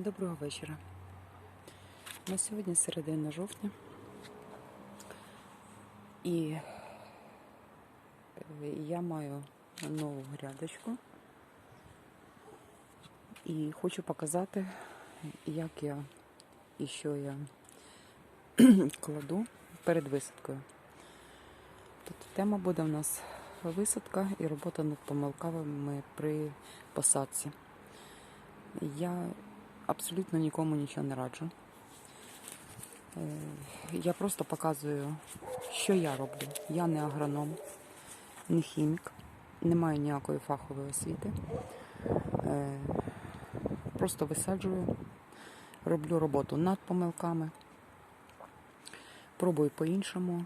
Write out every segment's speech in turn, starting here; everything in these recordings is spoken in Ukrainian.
Доброго вечора. На сьогодні середина жовтня. І е, я маю нову грядочку. І хочу показати, як я і що я кладу перед висадкою. Тут тема буде у нас висадка і робота над помилками при посадці. Я абсолютно нікому нічого не раджу. Е, Я просто показую, що я роблю. Я не агроном, не хімік, не маю ніякої фахової освіти. Е, Просто висаджую, роблю роботу над помилками, пробую по-іншому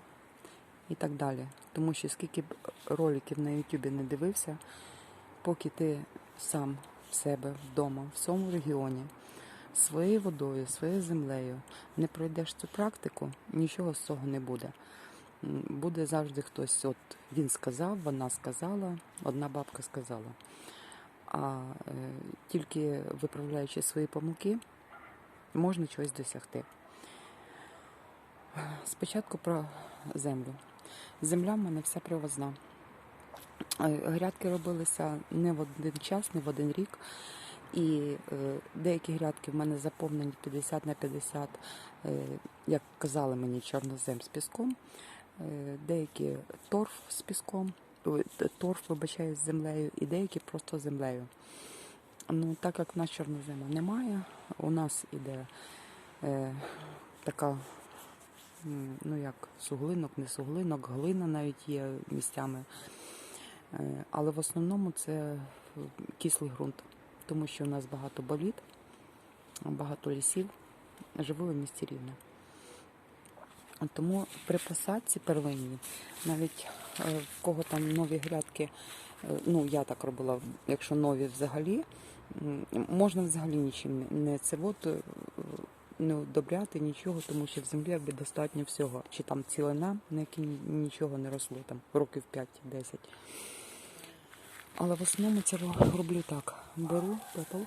і так далі. Тому що скільки б роликів на Ютубі не дивився, поки ти сам в себе вдома, в своєму регіоні, своєю водою, своєю землею не пройдеш цю практику, нічого з цього не буде. Буде завжди хтось, от він сказав, вона сказала, одна бабка сказала. А е, тільки виправляючи свої помилки, можна чогось досягти. Спочатку про землю. Земля в мене вся привозна. Е, Грядки робилися не в один час, не в один рік. І е, деякі грядки в мене заповнені 50 на 50, е, як казали мені, чорнозем з піском. Деякі торф з піском, торф, вибачаю, з землею, і деякі просто землею. Ну, так як в нас чорнозему немає, у нас іде е, така, ну як, суглинок, не суглинок, глина навіть є місцями. Е, Але в основному це е, кислий ґрунт, тому що у нас багато боліт, багато лісів. Живу в місті Рівне. Тому при посадці первинній, навіть е, в кого там нові грядки, ну я так робила, якщо нові взагалі, можна взагалі нічим не- це от, не удобряти нічого, тому що в землі якби достатньо всього. Чи там цілина, на якій нічого не росло, там років 5-10. Але в основному роблю так. Беру пепел,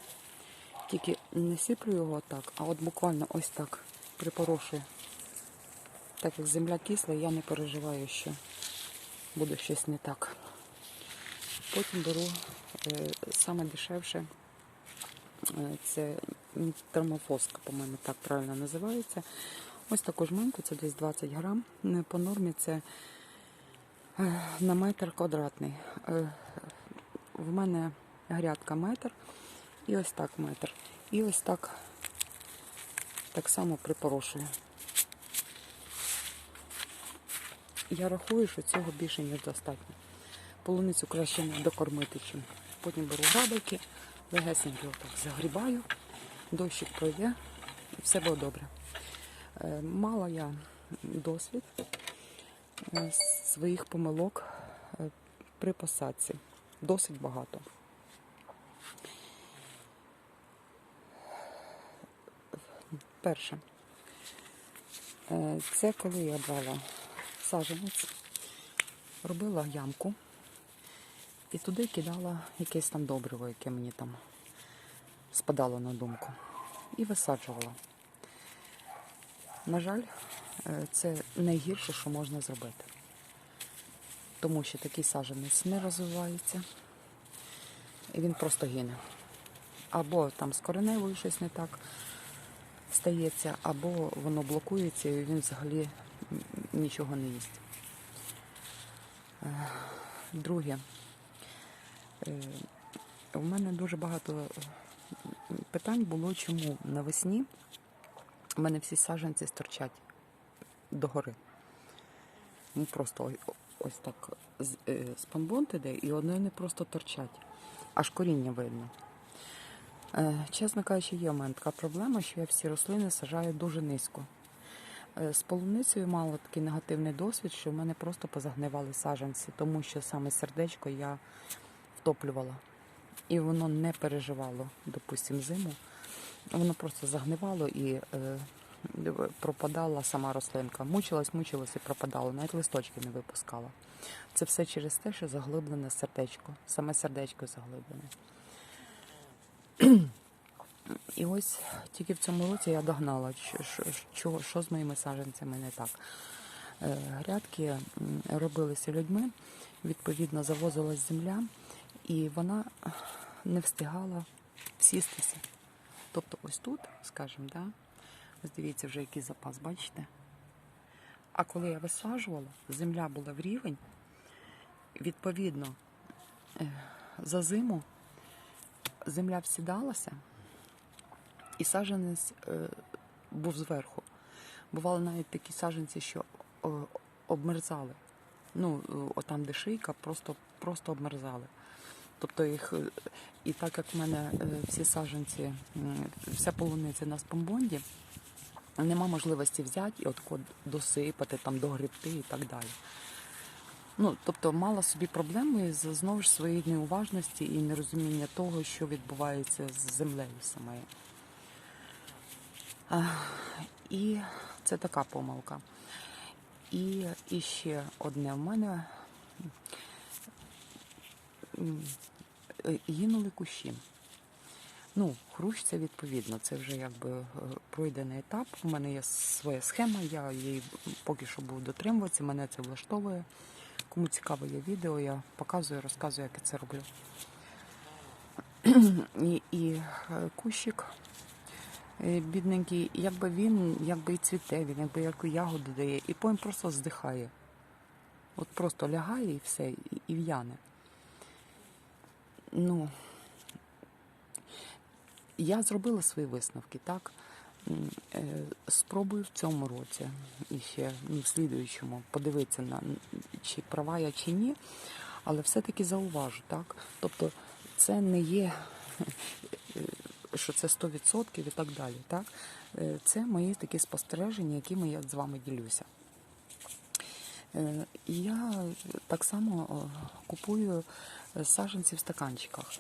тільки не сиплю його так, а от буквально ось так припорошую. Так як земля кисла, я не переживаю, що буде щось не так. Потім беру е, саме дешевше, е, це термофоска, по-моєму, так правильно називається. Ось таку жменьку, це десь 20 грам. Е, По нормі це е, на метр квадратний. В мене грядка метр і ось так метр. І ось так так само припорошую. Я рахую, що цього більше ніж достатньо. Полуницю краще не докормити, чим. Потім беру грабельки, легесенько отак загрібаю, дощик пройде і все буде добре. Е, Мала я досвід е, своїх помилок е, при посадці. Досить багато. Перше. Е, Це коли я брала саджанець, робила ямку і туди кидала якесь там добриво, яке мені там спадало на думку. І висаджувала. На жаль, е, це найгірше, що можна зробити. Тому що такий саджанець не розвивається, і він просто гине. Або там з кореневою щось не так стається, або воно блокується і він взагалі нічого не їсть. Е, Друге, Е, у мене дуже багато питань було, чому навесні в мене всі саджанці стирчать догори. Ну просто ось так з- е, спанбонт іде, і вони просто торчать. Аж коріння видно. Е, Чесно кажучи, є у мене така проблема, що я всі рослини сажаю дуже низько. Е, З полуницею мала такий негативний досвід, що в мене просто позагнивали саджанці, тому що саме сердечко я втоплювала. І воно не переживало, допустимо, зиму. Воно просто загнивало і пропадала сама рослинка. Мучилась, мучилась і пропадала, навіть листочки не випускала. Це все через те, що заглиблене сердечко, саме сердечко заглиблене. І ось тільки в цьому році я догнала, що, що, з моїми саджанцями не так. Е, Грядки робилися людьми, відповідно, завозилась земля, і вона не встигала всістися. Тобто ось тут, скажімо, да, ось дивіться вже який запас, бачите? А коли я висаджувала, земля була в рівень, відповідно, е, за зиму земля всідалася, і саджанець е, був зверху. Бували навіть такі саджанці, що е, обмерзали. Ну, отам, де шийка, просто, просто обмерзали. Тобто їх, і так як в мене всі саджанці, вся полуниця на спомбонді, нема можливості взяти і отако досипати, там, догребти і так далі. Ну, тобто мала собі проблеми з знову ж своєї неуважності і нерозуміння того, що відбувається з землею самою. І це така помилка. І, і ще одне в мене е, гинули кущі. Ну, хрущ це відповідно, це вже якби е, пройдений етап. У мене є своя схема, я її поки що буду дотримуватися, мене це влаштовує. Кому цікаво є відео, я показую, розказую, як я це роблю. І, і е, кущик е, бідненький, якби він якби і цвіте, він якби яку ягоду дає, і потім просто здихає. От просто лягає і все, і, в'яне. Ну, я зробила свої висновки, так? Е, Спробую в цьому році і ще ну, в слідуючому подивитися на чи права я чи ні, але все-таки зауважу, так? Тобто це не є, е, що це 100% і так далі. Так? Е, Це мої такі спостереження, якими я з вами ділюся. Я так само купую саджанці в стаканчиках.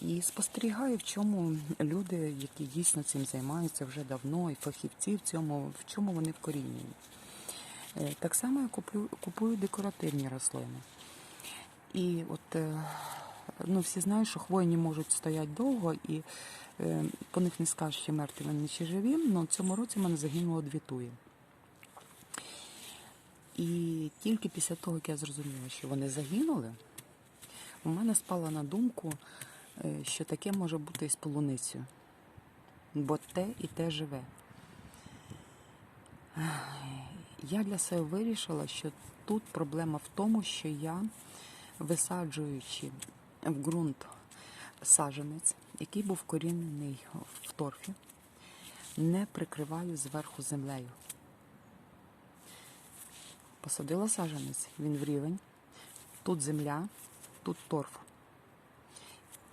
І спостерігаю, в чому люди, які дійсно цим займаються вже давно, і фахівці в цьому, в чому вони вкорінені. Е, Так само я куплю, купую декоративні рослини. І от е, ну, всі знають, що хвойні можуть стояти довго, і е, по них не скажеш, чи мертві вони чи живі. але в цьому році в мене загинуло дві туї. І тільки після того, як я зрозуміла, що вони загинули, у мене спала на думку, що таке може бути і з полуницею. Бо те і те живе. Я для себе вирішила, що тут проблема в тому, що я, висаджуючи в ґрунт саджанець, який був корінений в торфі, не прикриваю зверху землею. Посадила саджанець, він в рівень. Тут земля, тут торф.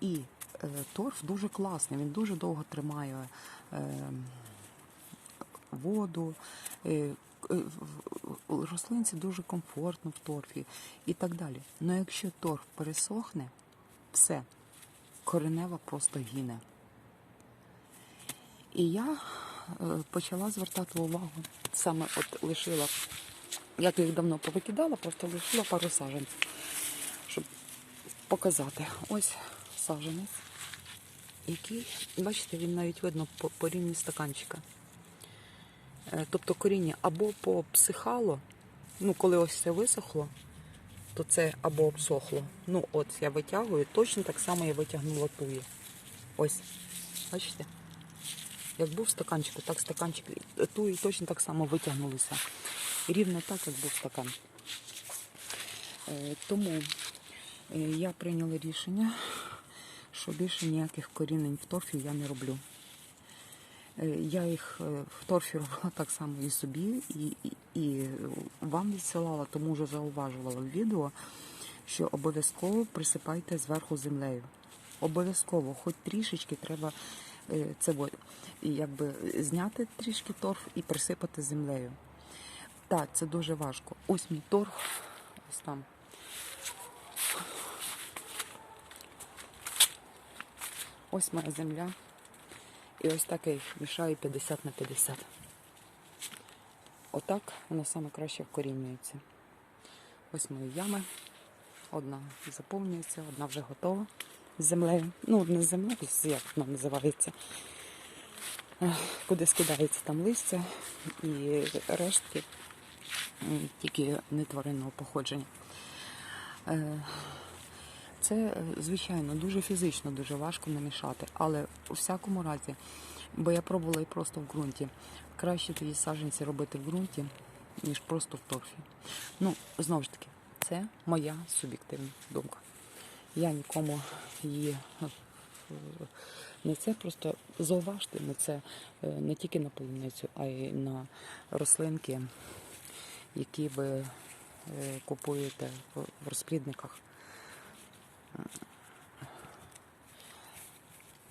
І е, торф дуже класний, він дуже довго тримає е, воду. Е, рослинці дуже комфортно в торфі і так далі. Але якщо торф пересохне, все, коренева просто гине. І я почала звертати увагу, саме от лишила я їх давно повикидала, просто лишила пару саджанців, щоб показати. Ось саджанець, який, бачите, він навіть видно по, по рівні стаканчика. Е, Тобто коріння або попсихало, ну коли ось це висохло, то це або обсохло. Ну от я витягую, точно так само я витягнула туї. Ось, бачите? Як був стаканчик, так стаканчик туї точно так само витягнулися. Рівно так, як був стакан. Е, Тому е, я прийняла рішення, що більше ніяких корінень в торфі я не роблю. Е, Я їх е, в торфі робила так само і собі, і, і, і вам відсилала, тому вже зауважувала в відео, що обов'язково присипайте зверху землею. Обов'язково, хоч трішечки треба це якби зняти трішки торф і присипати землею. Так, це дуже важко. Ось мій торф, ось там. Ось моя земля. І ось так я їх мішаю 50 на 50. Отак воно саме краще вкорінюється. Ось мої ями. Одна заповнюється, одна вже готова з землею. Ну, не з землею, як вона називається. куди скидається там листя і рештки тільки не тваринного походження. Це, е, звичайно, дуже фізично, дуже важко намішати, але у всякому разі, бо я пробувала і просто в ґрунті. Краще тоді саджанці робити в ґрунті, ніж просто в торфі. Ну, знову ж таки, це моя суб'єктивна думка. Я нікому її е, не це просто зауважте на це е, не тільки на полуницю, а й на рослинки, які ви купуєте в розплідниках.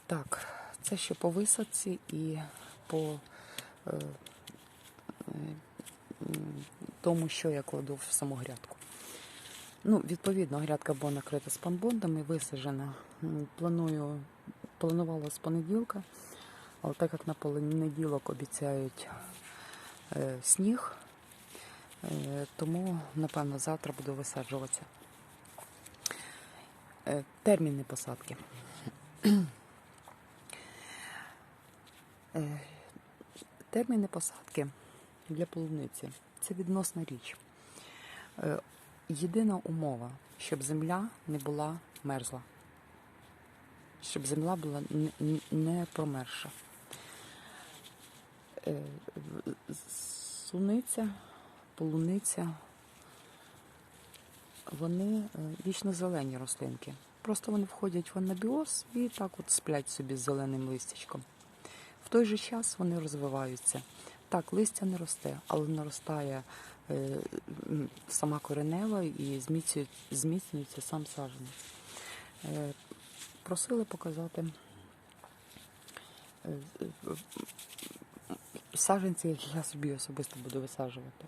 Так, це ще по висадці і по е, тому, що я кладу в саму грядку. Ну, відповідно, грядка була накрита спанбондами, висаджена. Планую, планувала з понеділка, але так як на понеділок обіцяють е, сніг, е, тому, напевно, завтра буду висаджуватися. Терміни посадки. Е, Терміни посадки для полуниці це відносна річ. Е, Єдина умова, щоб земля не була мерзла, щоб земля була не- промерша. Е, Суниця, полуниця, вони вічно зелені рослинки. Просто вони входять в анабіоз і так от сплять собі з зеленим листячком. В той же час вони розвиваються. Так, листя не росте, але наростає е, сама коренева і зміцнює- зміцнюється сам саджанець. Е, просили показати е, е, саджанці, які я собі особисто буду висаджувати.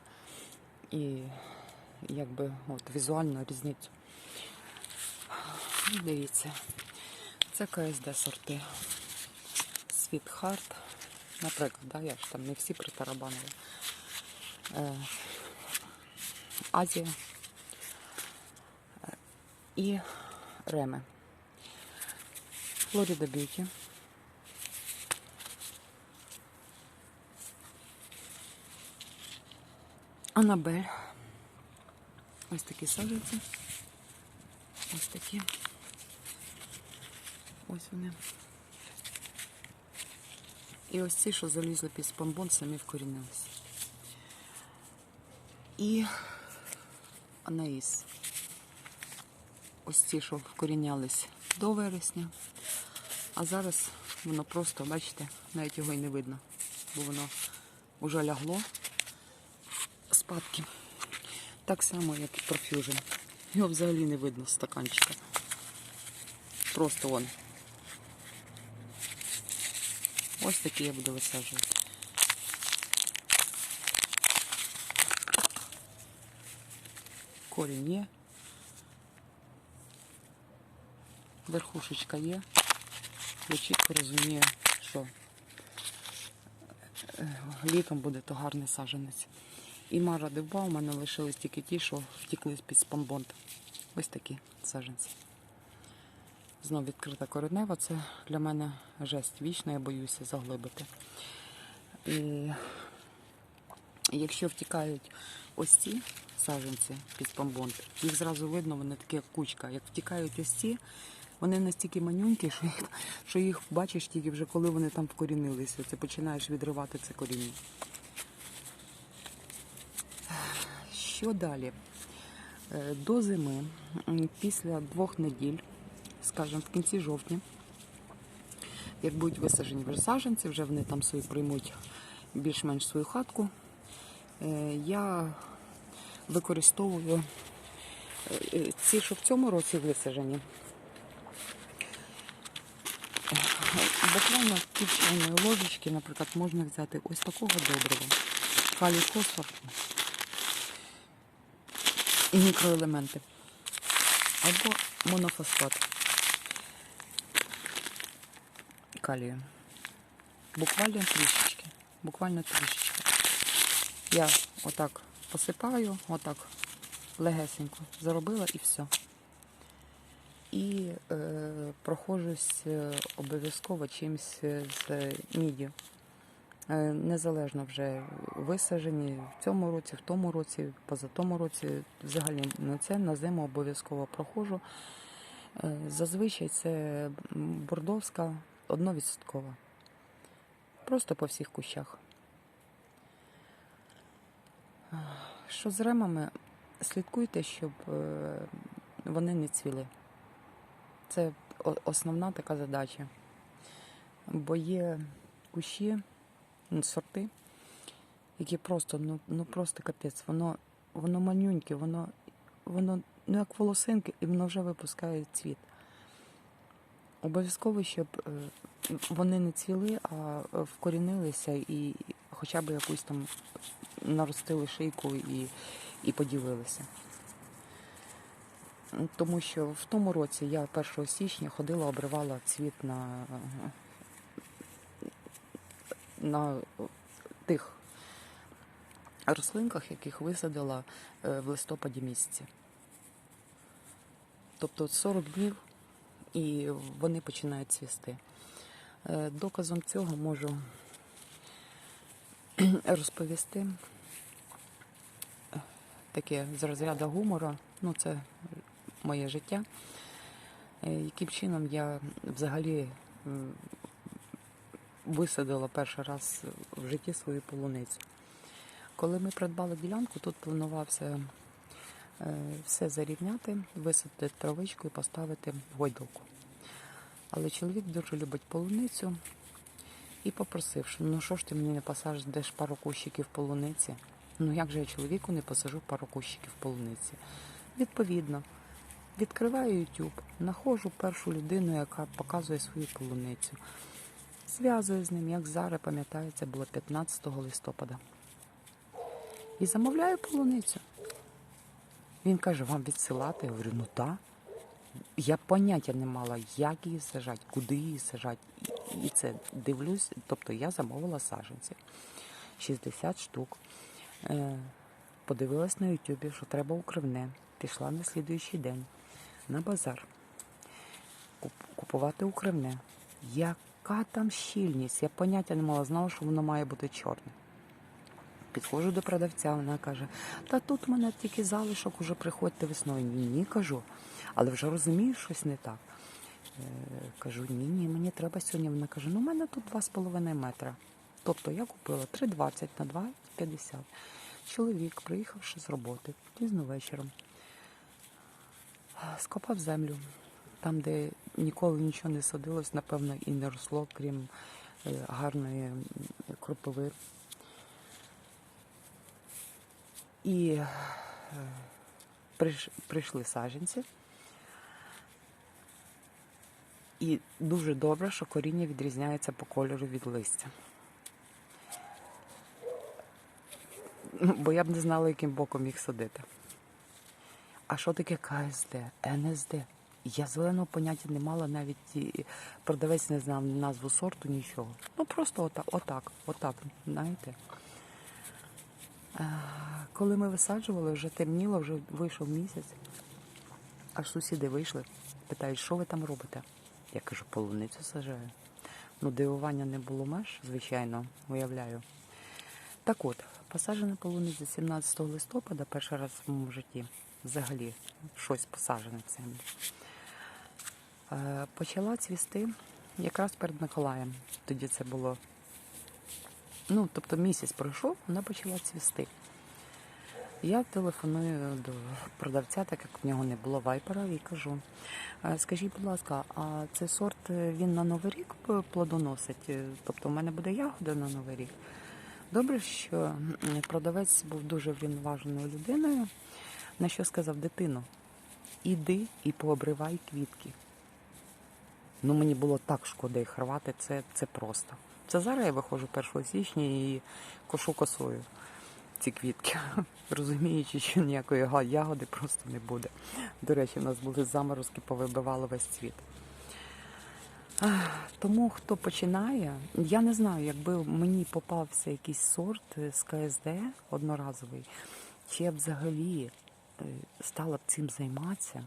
І якби от, візуально різницю. Дивіться, це КСД сорти. Світхарт, наприклад, да, я ж там не всі притарабанили. Е, Азія і Реме. Флорида Б'юті. Анабель. Ось такі саджанці. Ось такі. Ось вони. І ось ці, що залізли під спамбон, самі вкорінилися. І Анаїс. Ось ці, що вкорінялись до вересня. А зараз воно просто, бачите, навіть його і не видно, бо воно вже лягло спадки. Так само, як і профюжн. Його взагалі не видно з стаканчика. Просто вон. Ось такі я буду висаджувати. Корінь є. Верхушечка є. Я чітко розумію, що е, літом буде то гарний саджанець. І мара дива, у мене лишились тільки ті, що втікли з-під спамбонд. Ось такі саджанці. Знов відкрита коренева, це для мене жесть вічна, я боюся заглибити. І якщо втікають ось ці саджанці під спамбонд, їх зразу видно, вони такі як кучка. Як втікають ось ці, вони настільки манюнькі, що їх, що їх бачиш тільки вже коли вони там вкорінилися. Це починаєш відривати це коріння. Що далі? Е, До зими, після двох неділь, скажімо, в кінці жовтня, як будуть висаджені вже саджанці, вже вони там свої приймуть більш-менш свою хатку, е, я використовую е, ці, що в цьому році висаджені. Е, Буквально чайної ложечки, наприклад, можна взяти ось такого добрива. Калій фосфор і мікроелементи. Або монофосфат калію. Буквально трішечки. Буквально трішечки. Я отак посипаю, отак легесенько заробила і все. І е, проходжусь е, обов'язково чимось е, з міддю. Е, Незалежно вже висаджені в цьому році, в тому році, поза тому році. Взагалі на це на зиму обов'язково проходжу. Е, Зазвичай це бордовська одновідсоткова. Просто по всіх кущах. Що з ремами, слідкуйте, щоб е, вони не цвіли. Це основна така задача. Бо є кущі, сорти, які просто, ну, ну просто капець, воно, воно манюньке, воно, воно ну, як волосинки, і воно вже випускає цвіт. Обов'язково, щоб е, вони не цвіли, а вкорінилися і хоча б якусь там наростили шийку і, і поділилися. Тому що в тому році я 1 січня ходила, обривала цвіт на, на тих рослинках, яких висадила е, в листопаді місяці. Тобто 40 днів і вони починають цвісти. Е, Доказом цього можу розповісти таке з розряду гумору. Ну, це моє життя. Е, Яким чином я взагалі висадила перший раз в житті свою полуницю. Коли ми придбали ділянку, тут планувався все зарівняти, висадити травичку і поставити гойдалку. Але чоловік дуже любить полуницю і попросив, що ну що ж ти мені не посажеш деш пару кущиків полуниці? Ну як же я чоловіку не посажу пару кущиків полуниці? Відповідно, відкриваю YouTube, знаходжу першу людину, яка показує свою полуницю. Зв'язую з ним, як зараз пам'ятаю, це було 15 листопада. І замовляю полуницю. Він каже, вам відсилати? Я говорю, ну так. Я поняття не мала, як її сажати, куди її сажати. І- це дивлюсь, тобто я замовила саджанці. 60 штук. Е, Подивилась на Ютубі, що треба укривне. Пішла на слідуючий день на базар. Куп- Купувати укривне. Яка там щільність? Я поняття не мала, знала, що воно має бути чорне. Підходжу до продавця, вона каже: Та тут в мене тільки залишок, уже приходьте весною. Ні, ні, кажу. Але вже розумію, щось не так. Е, кажу, ні, ні, мені треба сьогодні. Вона каже, ну в мене тут 2,5 метра. Тобто я купила 3,20 на 2,50. Чоловік, приїхавши з роботи пізно вечором, скопав землю. Там, де ніколи нічого не садилось, напевно, і не росло, крім е, гарної м, кропиви. І е, прийшли саджанці. І дуже добре, що коріння відрізняється по кольору від листя. Бо я б не знала, яким боком їх садити. А що таке КСД, НСД? Я зеленого поняття не мала, навіть і продавець не знав назву сорту, нічого. Ну просто отак, отак, отак, знаєте. Коли ми висаджували, вже темніло, вже вийшов місяць. Аж сусіди вийшли, питають, що ви там робите? Я кажу, полуницю сажаю. Ну, дивування не було меж, звичайно, уявляю. Так от, посаджена полуниця 17 листопада, перший раз в моєму житті, взагалі, щось посаджене в землю. Е, Почала цвісти якраз перед Миколаєм. Тоді це було. Ну, тобто місяць пройшов, вона почала цвісти. Я телефоную до продавця, так як в нього не було вайпера, і кажу: «Е, скажіть, будь ласка, а цей сорт е, він на Новий рік плодоносить? Е, Тобто в мене буде ягода на Новий рік. Добре, що продавець був дуже врівноваженою людиною, на що сказав дитину: іди і пообривай квітки. Ну, мені було так шкода їх рвати, це, це просто. Це зараз я виходжу 1 січня і кошу косою ці квітки, розуміючи, що ніякої ягоди просто не буде. До речі, у нас були заморозки, повибивали весь цвіт. Тому хто починає, я не знаю, якби мені попався якийсь сорт е, з КСД одноразовий, чи я б взагалі е, стала б цим займатися,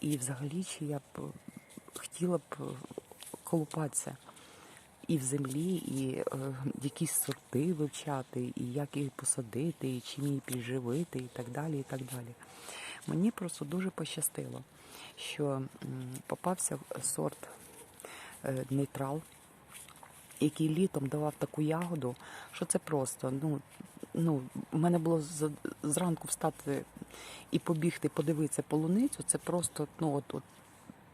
і взагалі чи я б е, хотіла б колупатися. І в землі, і е, якісь сорти вивчати, і як їх посадити, і чим її підживити, і так далі. і так далі. Мені просто дуже пощастило, що попався сорт е, нейтрал, який літом давав таку ягоду, що це просто. Ну, ну, в мене було зранку встати і побігти, подивитися полуницю. Це просто ну, от, от,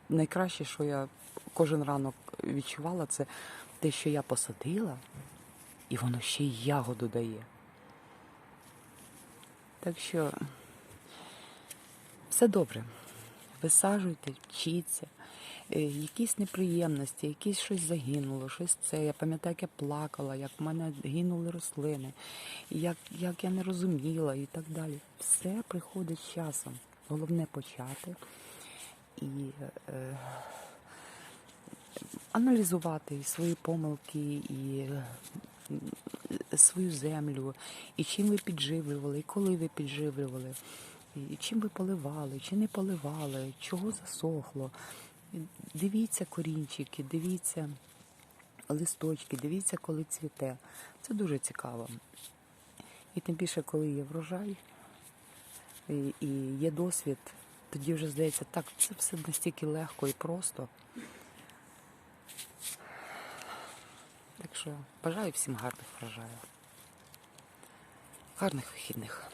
найкраще, що я кожен ранок відчувала, це те, що я посадила, і воно ще й ягоду дає. Так що все добре. Висаджуйте, вчіться. Е, Якісь неприємності, якісь щось загинуло, щось це. Я пам'ятаю, як я плакала, як в мене гинули рослини, як, як я не розуміла і так далі. Все приходить з часом. Головне почати і е, аналізувати свої помилки, і е, свою землю, і чим ви підживлювали, і коли ви підживлювали, і чим ви поливали, чи не поливали, чого засохло. Дивіться корінчики, дивіться листочки, дивіться, коли цвіте. Це дуже цікаво. І тим більше, коли є врожай і є досвід, тоді вже здається, так, це все настільки легко і просто. Так що бажаю всім гарних врожаїв. Гарних вихідних.